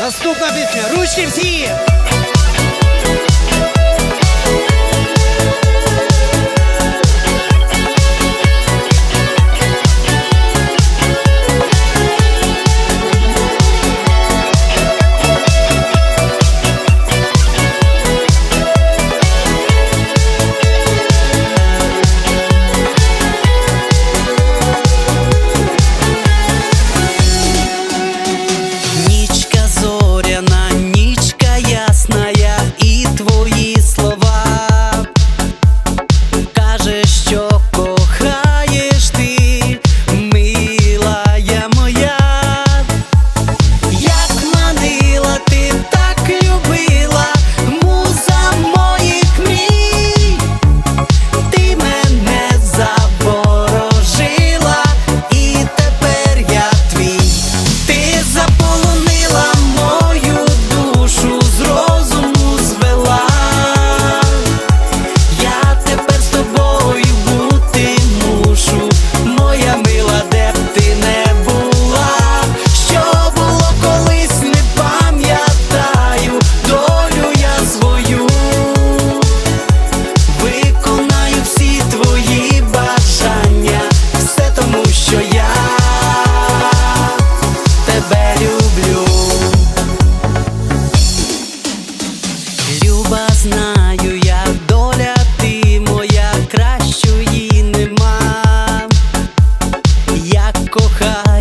Наступна пісня. Ручки всі! Як